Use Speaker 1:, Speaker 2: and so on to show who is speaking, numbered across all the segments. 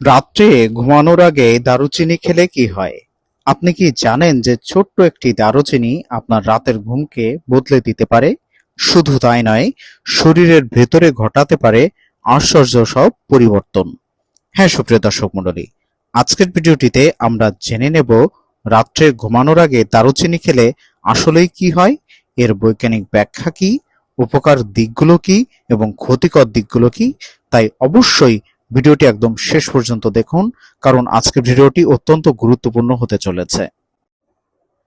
Speaker 1: রাত্রে ঘুমানোর আগে দারুচিনি খেলে কি হয়? আপনি কি জানেন যে ছোট্ট একটি দারুচিনি আপনার রাতের ঘুমকে বদলে দিতে পারে? শুধু তাই নয়, শরীরের ভেতরে ঘটাতে পারে আশ্চর্য সব পরিবর্তন। হ্যাঁ সুপ্রিয় দর্শক মণ্ডলী, আজকের ভিডিওটিতে আমরা জেনে নেব রাত্রে ঘুমানোর আগে দারুচিনি খেলে আসলেই কি হয়, এর বৈজ্ঞানিক ব্যাখ্যা কি, উপকার দিকগুলো কি এবং ক্ষতিকর দিকগুলো কি, তাই অবশ্যই ভিডিওটি একদম শেষ পর্যন্ত দেখুন, কারণ আজকের ভিডিওটি অত্যন্ত গুরুত্বপূর্ণ হতে চলেছে।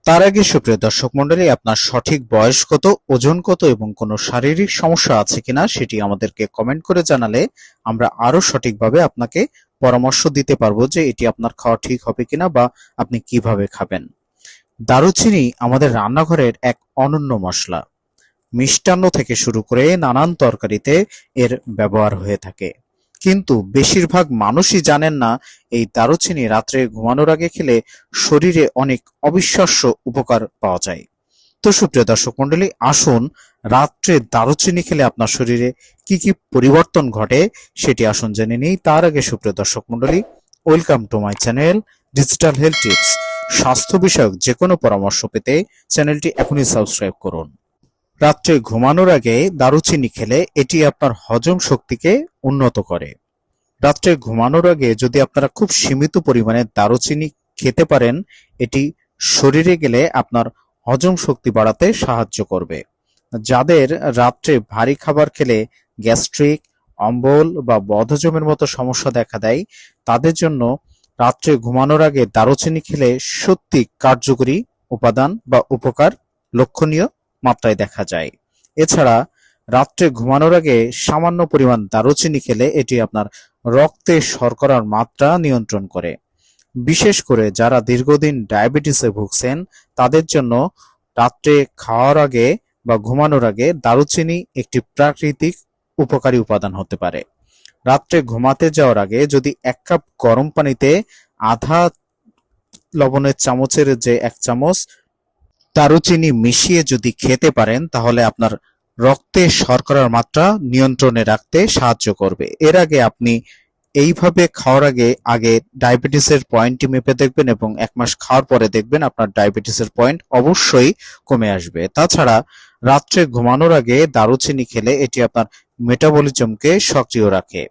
Speaker 1: তার আগে সুপ্রিয় দর্শক মন্ডলী আপনার সঠিক বয়স কত, ওজন কত এবং কোনো শারীরিক সমস্যা আছে কিনা সেটি আমাদেরকে কমেন্ট করে জানালে আমরা আরও সঠিকভাবে আপনাকে পরামর্শ দিতে পারব যে এটি আপনার খাওয়া ঠিক হবে কিনা বা আপনি কীভাবে খাবেন। দারুচিনি আমাদের রান্নাঘরের এক অনন্য মশলা। মিষ্টান্ন থেকে শুরু করে নানান তরকারিতে এর ব্যবহার হয়ে থাকে। কিন্তু বেশিরভাগ মানুষই জানেন না, এই দারুচিনি রাত্রে ঘুমানোর আগে খেলে শরীরে অনেক অবিশ্বাস্য উপকার পাওয়া যায়। তো সুপ্রিয় দর্শক মন্ডলী আসুন রাত্রে দারুচিনি খেলে আপনার শরীরে কি কি পরিবর্তন ঘটে সেটি আসুন জেনে নিই। তার আগে সুপ্রিয় দর্শক মন্ডলী welcome to my channel digital health tips. স্বাস্থ্য বিষয়ক যে কোনো পরামর্শ পেতে চ্যানেলটি এখনই সাবস্ক্রাইব করুন। রাত্রে ঘুমানোর আগে দারুচিনি খেলে এটি আপনার হজম শক্তিকে উন্নত করে। রাত্রে ঘুমানোর আগে যদি আপনারা খুব সীমিত পরিমাণে দারুচিনি খেতে পারেন, এটি শরীরে গেলে আপনার হজম শক্তি বাড়াতে সাহায্য করবে। যাদের রাত্রে ভারী খাবার খেলে গ্যাস্ট্রিক, অম্বল বা বদহজমের মতো সমস্যা দেখা দেয়, তাদের জন্য রাত্রে ঘুমানোর আগে দারুচিনি খেলে সত্যি কার্যকরী উপাদান বা উপকার লক্ষণীয়। মাত্রায় দেখা যায়। এছাড়া রাত্রে ঘুমানোর আগে সামান্য পরিমাণ দারুচিনি খেলে এটি আপনার রক্তে শর্করার মাত্রা নিয়ন্ত্রণ করে। বিশেষ করে যারা দীর্ঘদিন ডায়াবেটিসে ভুগছেন, তাদের জন্য রাত্রে খাওয়ার আগে বা ঘুমানোর আগে দারুচিনি একটি প্রাকৃতিক উপকারী উপাদান হতে পারে। রাত্রে ঘুমাতে যাওয়ার আগে যদি এক কাপ গরম পানিতে আধা লবণের চামচের যে এক চামচ দারুচিনি মিশিয়ে যদি খেতে পারেন, তাহলে আপনার রক্তে শর্করার মাত্রা নিয়ন্ত্রণে রাখতে সাহায্য করবে। এর আগে আপনি এইভাবে খাওয়ার আগে আগে ডায়াবেটিসের পয়েন্টটি মেপে দেখবেন এবং এক মাস খাওয়ার পরে দেখবেন আপনার ডায়াবেটিসের পয়েন্ট অবশ্যই কমে আসবে। তাছাড়া রাত্রে ঘুমানোর আগে দারুচিনি খেলে এটি আপনার মেটাবলিজমকে সক্রিয় রাখে।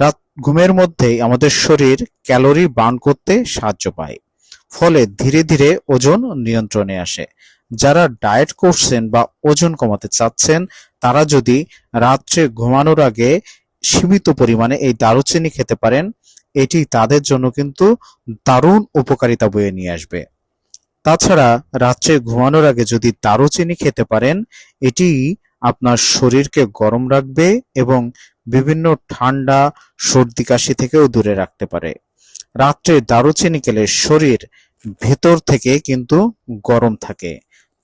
Speaker 1: রাত, ঘুমের মধ্যেই আমাদের শরীর ক্যালোরি বার্ন করতে সাহায্য পায়। ফলে ধীরে ধীরে ওজন নিয়ন্ত্রণে আসে। যারা ডায়েট করছেন বা ওজন কমাতে চাচ্ছেন, তারা যদি রাত্রে ঘুমানোর আগে সীমিত পরিমাণে এই দারুচিনি খেতে পারেন, এটি তাদের জন্য কিন্তু দারুণ উপকারিতা বয়ে নিয়ে আসবে। তাছাড়া রাত্রে ঘুমানোর আগে যদি দারুচিনি খেতে পারেন, এটি আপনার শরীরকে গরম রাখবে এবং বিভিন্ন ঠান্ডা, সর্দি, কাশি থেকেও দূরে রাখতে পারে। রাত্রে দারুচিনি খেলে শরীর ভেতর থেকে কিন্তু গরম থাকে।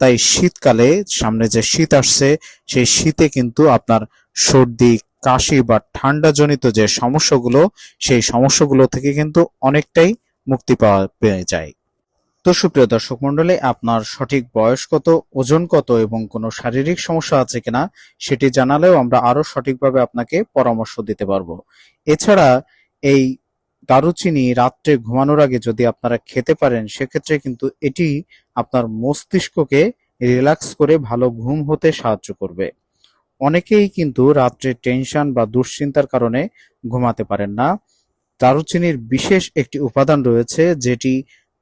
Speaker 1: তাই শীতকালে সামনে যে শীত আসছে, সেই শীতে কিন্তু আপনার সর্দি, কাশি বা ঠান্ডা জনিত যে সমস্যাগুলো, সেই সমস্যাগুলো থেকে কিন্তু অনেকটাই মুক্তি পাওয়া পেয়ে যায়। তো সুপ্রিয় দর্শক মন্ডলী আপনার সঠিক বয়স কত, ওজন কত এবং কোনো শারীরিক সমস্যা আছে কিনা, সেটি জানালেও আমরা আরও সঠিকভাবে আপনাকে পরামর্শ দিতে পারব। এছাড়া এই দারুচিনি রাত্রে ঘুমানোর আগে যদি আপনারা খেতে পারেন, সেক্ষেত্রে কিন্তু এটি আপনার মস্তিষ্ককে রিল্যাক্স করে ভালো ঘুম হতে সাহায্য করবে। অনেকেই কিন্তু রাত্রে টেনশন বা দুশ্চিন্তার কারণে ঘুমাতে পারেন না। দারুচিনির বিশেষ একটি উপাদান রয়েছে, যেটি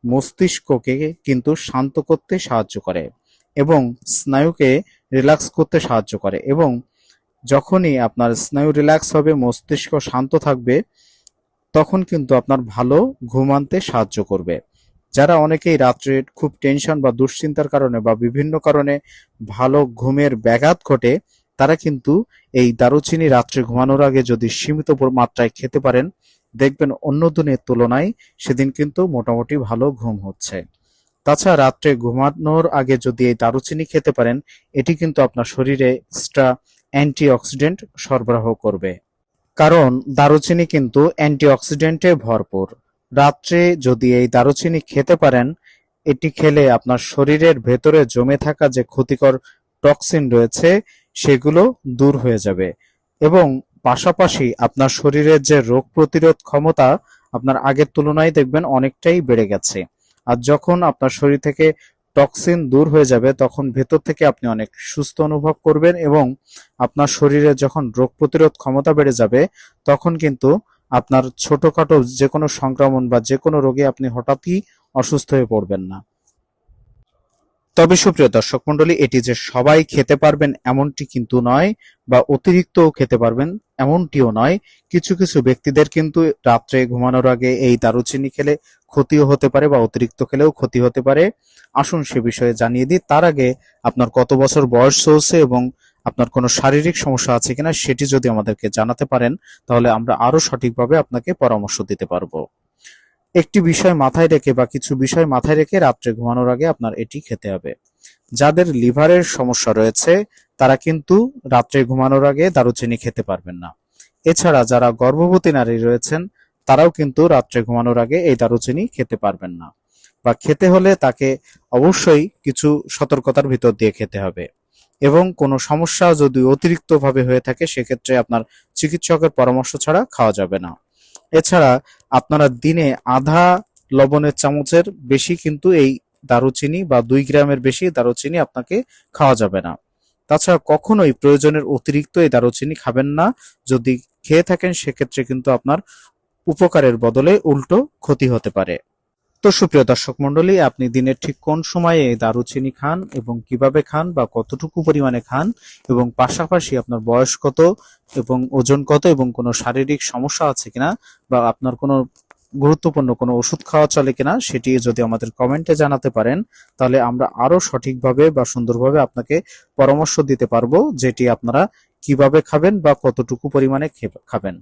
Speaker 1: মস্তিষ্ককে কিন্তু শান্ত করতে সাহায্য করে এবং স্নায়ুকে রিল্যাক্স করতে সাহায্য করে এবং যখনই আপনার স্নায়ু রিল্যাক্স হবে, মস্তিষ্ক শান্ত থাকবে তখন কিন্তু আপনার ভালো ঘুম আনতে সাহায্য করবে। যারা অনেকেই রাত্রে খুব টেনশন বা দুশ্চিন্তার কারণে বা বিভিন্ন কারণে ভালো ঘুমের ব্যাঘাত ঘটে, তারা কিন্তু এই দারুচিনি রাত্রে ঘুমানোর আগে যদি সীমিত মাত্রায় খেতে পারেন, দেখবেন অন্য দিনের তুলনায় সেদিন কিন্তু মোটামুটি ভালো ঘুম হচ্ছে। তাছাড়া রাত্রে ঘুমানোর আগে যদি এই দারুচিনি খেতে পারেন, এটি কিন্তু আপনার শরীরে এক্সট্রা অ্যান্টিঅক্সিডেন্ট সরবরাহ করবে। কারণ দারুচিনি কিন্তু অ্যান্টিঅক্সিডেন্টে ভরপুর। রাত্রে যদি এই দারুচিনি খেতে পারেন, এটি খেলে আপনার শরীরের ভেতরে জমে থাকা যে ক্ষতিকর টক্সিন রয়েছে, সেগুলো দূর হয়ে যাবে এবং পাশাপাশি আপনার শরীরের যে রোগ প্রতিরোধ ক্ষমতা আপনার আগের তুলনায় দেখবেন অনেকটাই বেড়ে গেছে। আর যখন আপনার শরীর থেকে টক্সিন দূর হয়ে যাবে, তখন ভেতর থেকে আপনি অনেক সুস্থ অনুভব করবেন এবং আপনার শরীরে যখন রোগ প্রতিরোধ ক্ষমতা বেড়ে যাবে, তখন কিন্তু আপনার ছোটখাটো যে কোনো সংক্রমণ বা যে কোনো রোগে আপনি হঠাৎই অসুস্থ হয়ে পড়বেন না। তবে সুপ্রিয় দর্শক মন্ডলী এটি যে সবাই খেতে পারবেন এমনটি কিন্তু নয় বা অতিরিক্তও খেতে পারবেন এমনটিও নয়। কিছু কিছু ব্যক্তিদের কিন্তু রাত্রে ঘুমানোর আগে এই দারুচিনি খেলে ক্ষতিও হতে পারে বা অতিরিক্ত খেলেও ক্ষতি হতে পারে। আসুন সে বিষয়ে জানিয়ে দিই, তার আগে আপনার কত বছর বয়স চলছে এবং আপনার কোনো শারীরিক সমস্যা আছে কিনা সেটি যদি আমাদেরকে জানাতে পারেন, তাহলে আমরা আরও সঠিকভাবে আপনাকে পরামর্শ দিতে পারব। একটি বিষয় মাথায় রেখে বা কিছু বিষয় মাথায় রেখে রাত্রে ঘুমানোর আগে আপনার এটি খেতে হবে। যাদের লিভারের সমস্যা রয়েছে, তারা কিন্তু রাত্রে ঘুমানোর আগে দারুচিনি খেতে পারবেন না। এছাড়া যারা গর্ভবতী নারী রয়েছেন, তারাও কিন্তু রাত্রে ঘুমানোর আগে এই দারুচিনি খেতে পারবেন না বা খেতে হলে তাকে অবশ্যই কিছু সতর্কতার ভিতর দিয়ে খেতে হবে। এবং কোনো সমস্যা যদি অতিরিক্তভাবে হয়ে থাকে, সেক্ষেত্রে আপনার চিকিৎসকের পরামর্শ ছাড়া খাওয়া যাবে না। এছাড়া আপনারা দিনে আধা লবণের চামচের বেশি কিন্তু এই দারুচিনি বা দুই গ্রামের বেশি দারুচিনি আপনাকে খাওয়া যাবে না। তাছাড়া কখনোই প্রয়োজনের অতিরিক্ত এই দারুচিনি খাবেন না। যদি খেয়ে থাকেন, সেক্ষেত্রে কিন্তু আপনার উপকারের বদলে উল্টো ক্ষতি হতে পারে। তো সুপ্রিয় দর্শক মন্ডলী আপনি দিনের ঠিক কোন সময়ে দারুচিনি খান এবং কীভাবে খান বা কতটুকু পরিমাণে খান এবং পাশাপাশি আপনার বয়স কত এবং ওজন কত এবং কোনো শারীরিক সমস্যা আছে কিনা বা আপনার কোনো গুরুত্বপূর্ণ কোনো ওষুধ খাওয়া চলে কিনা সেটি যদি আমাদের কমেন্টে জানাতে পারেন, তাহলে আমরা আরও সঠিকভাবে বা সুন্দরভাবে আপনাকে পরামর্শ দিতে পারব যেটি আপনারা কীভাবে খাবেন বা কতটুকু পরিমাণে খাবেন।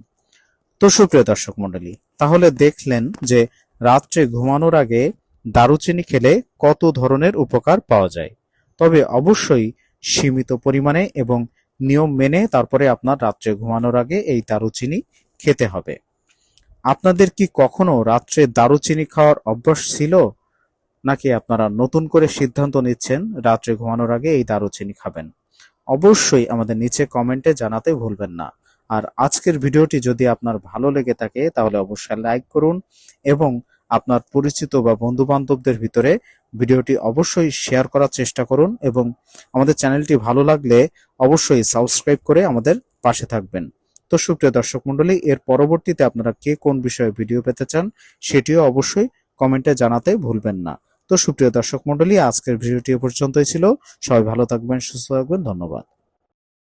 Speaker 1: তো সুপ্রিয় দর্শক মন্ডলী তাহলে দেখলেন যে রাত্রে ঘুমানোর আগে দারুচিনি খেলে কত ধরনের উপকার পাওয়া যায়? তবে অবশ্যই সীমিত পরিমাণে এবং নিয়ম মেনে তারপরে আপনার রাত্রে ঘুমানোর আগে এই দারুচিনি খেতে হবে। আপনাদের কি কখনো রাত্রে দারুচিনি খাওয়ার অভ্যাস ছিল? নাকি আপনারা নতুন করে সিদ্ধান্ত নিচ্ছেন রাত্রে ঘুমানোর আগে এই দারুচিনি খাবেন? অবশ্যই আমাদের নিচে কমেন্টে জানাতে ভুলবেন না। আর আজকের ভিডিওটি যদি আপনার ভালো লেগে থাকে, তাহলে অবশ্যই লাইক করুন এবং আপনার পরিচিত বা বন্ধু বান্ধবদের ভিতরে ভিডিওটি অবশ্যই শেয়ার করার চেষ্টা করুন এবং আমাদের চ্যানেলটি ভালো লাগলে অবশ্যই সাবস্ক্রাইব করে আমাদের পাশে থাকবেন। তো সুপ্রিয় দর্শক মন্ডলী এর পরবর্তীতে আপনারা কে কোন বিষয়ে ভিডিও পেতে চান সেটিও অবশ্যই কমেন্টে জানাতে ভুলবেন না। তো সুপ্রিয় দর্শক মন্ডলী আজকের ভিডিওটি এ পর্যন্তই ছিল। সবাই ভালো থাকবেন, সুস্থ থাকবেন, ধন্যবাদ।